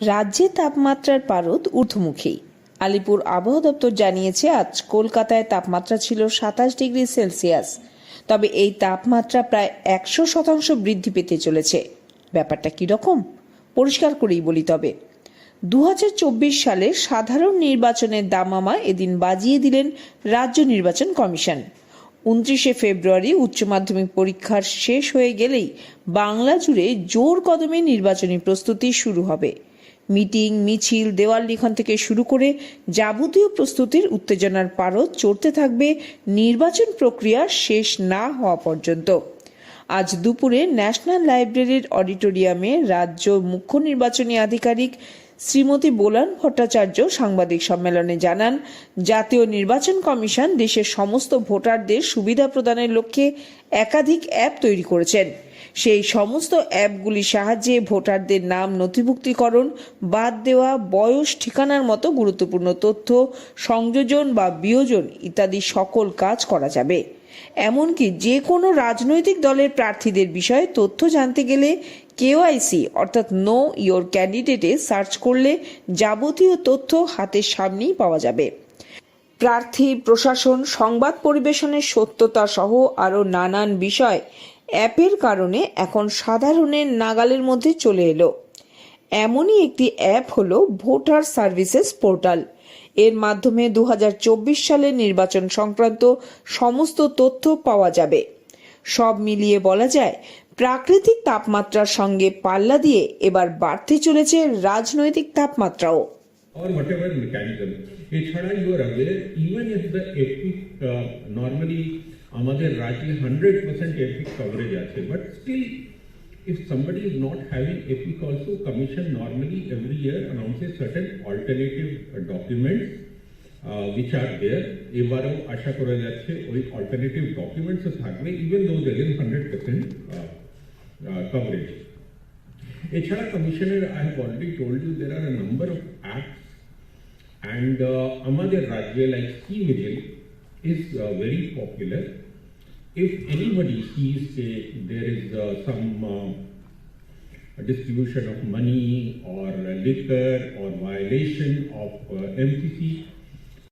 রাজ্যে তাপমাত্রার পারদ ঊর্ধ্বমুখী। আলিপুর আবহাওয়া দপ্তর জানিয়েছে, আজ কলকাতায় তাপমাত্রা ছিল সাতাশ ডিগ্রি সেলসিয়াস, তবে এই তাপমাত্রা প্রায় একশো শতাংশ বৃদ্ধি পেতে চলেছে। ব্যাপারটা কি রকম? পরিষ্কার করেই বলি তবে। দু সালের সাধারণ নির্বাচনের দামামা এদিন বাজিয়ে দিলেন রাজ্য নির্বাচন কমিশন। উনত্রিশে ফেব্রুয়ারি উচ্চ মাধ্যমিক পরীক্ষার শেষ হয়ে গেলেই বাংলা জুড়ে জোর কদমে নির্বাচনী প্রস্তুতি শুরু হবে। মিটিং, মিছিল, দেওয়াল লিখন থেকে শুরু করে যাবতীয় প্রস্তুতির উত্তেজনার পারদ চড়তে থাকবে নির্বাচন প্রক্রিয়া শেষ না হওয়া পর্যন্ত। আজ দুপুরে ন্যাশনাল লাইব্রেরির অডিটোরিয়ামে রাজ্য মুখ্য নির্বাচনী আধিকারিক শ্রীমতী বোলান ভট্টাচার্য সাংবাদিক সম্মেলনে জানান, জাতীয় নির্বাচন কমিশন দেশের সমস্ত ভোটারদের সুবিধা প্রদানের লক্ষ্যে একাধিক অ্যাপ তৈরি করেছেন। সেই সমস্ত অ্যাপগুলির সাহায্যে ভোটারদের নাম নথিভুক্তিকরণ, বাদ দেওয়া, বয়স, ঠিকানার মতো গুরুত্বপূর্ণ তথ্য, সংযোজন বা বিয়োজন ইত্যাদি সকল কাজ করা যাবে। এমনকি যে কোনো রাজনৈতিক দলের প্রার্থীদের বিষয়ে তথ্য জানতে গেলে কেওআইসি অর্থাৎ নো ইয়োর ক্যান্ডিডেটে সার্চ করলে যাবতীয় তথ্য হাতের সামনেই পাওয়া যাবে। প্রার্থী, প্রশাসন, সংবাদ পরিবেশনের সত্যতা সহ আরও নানান বিষয় অ্যাপের কারণে এখন সাধারণের নাগালের মধ্যে চলে এলো। এমনই একটি অ্যাপ হলো ভোটার সার্ভিসেস পোর্টাল। এর মাধ্যমে দু হাজার চব্বিশ সালের নির্বাচন সংক্রান্ত সমস্ত তথ্য পাওয়া যাবে। সব মিলিয়ে বলা যায় প্রাকৃতিক তাপমাত্রার সঙ্গে পাল্লা দিয়ে এবার বাড়তে চলেছে রাজনৈতিক তাপমাত্রাও। or whatever mechanism. even if the uh, normally আমাদের রাজ্যে হান্ড্রেড পার্সেন্ট এপিক কভারেজ আছে but still if somebody is not having epic also commission normally every year announces certain alternative uh, documents uh, which are there এবারেও আশা করা যাচ্ছে ওই alternative documents ও থাকবে even though there is hundred percent coverage এছাড়া কমিশনের I have already told you there are a number of apps and আমাদের রাজ্যে like C is uh, very popular. If anybody sees say, there is uh, some uh, distribution of money or liquor or violation of uh, MCC,